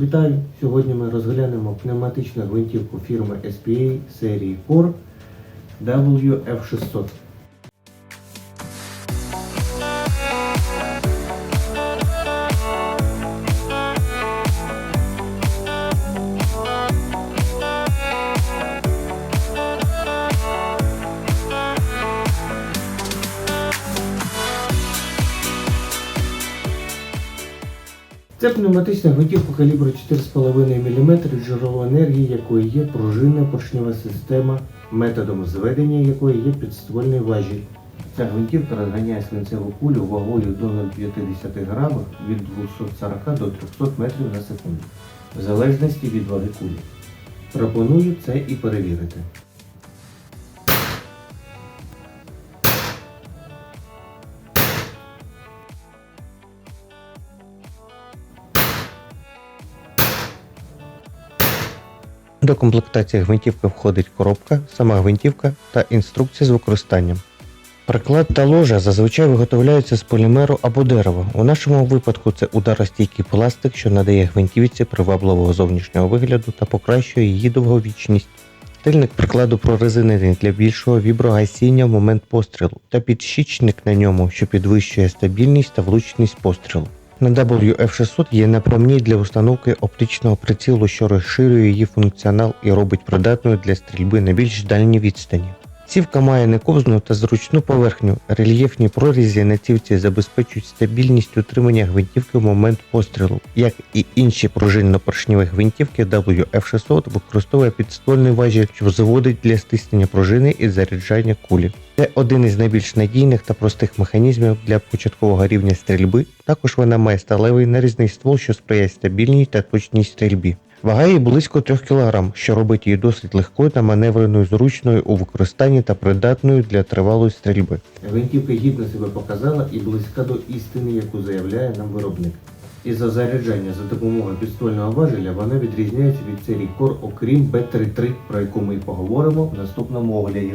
Вітаю! Сьогодні ми розглянемо пневматичну гвинтівку фірми SPA серії Core WF600. Це пневматична гвинтівка калібру 4,5 мм, джерело енергії якої є пружинна поршнева система, методом зведення якої є підствольний важіль. Ця гвинтівка розганяє свинцеву кулю вагою до 0,5 грамів від 240 до 300 метрів на секунду, в залежності від ваги кулі. Пропоную це і перевірити. До комплектації гвинтівки входить коробка, сама гвинтівка та інструкція з використанням. Приклад та ложа зазвичай виготовляються з полімеру або дерева. У нашому випадку це ударостійкий пластик, що надає гвинтівці привабливого зовнішнього вигляду та покращує її довговічність. Тильник прикладу прорезинений для більшого віброгасіння в момент пострілу та підщічник на ньому, що підвищує стабільність та влучність пострілу. На WF600 є напрямні для установки оптичного прицілу, що розширює її функціонал і робить придатною для стрільби на більш дальній відстані. Цівка має нековзну та зручну поверхню. Рельєфні прорізі на цівці забезпечують стабільність утримання гвинтівки в момент пострілу. Як і інші пружинно-поршневі гвинтівки, WF600 використовує підствольний важіль, що заводить для стиснення пружини і заряджання кулі. Це один із найбільш надійних та простих механізмів для початкового рівня стрільби. Також вона має сталевий нарізний ствол, що сприяє стабільній та точній стрільбі. Вага її близько 3 кг, що робить її досить легкою та маневреною зручною у використанні та придатною для тривалої стрільби. Гвинтівка гідно себе показала і близька до істини, яку заявляє нам виробник. І за заряджання за допомогою підствольного важеля вона відрізняється від серії Core, окрім B33, про яку ми поговоримо в наступному огляді.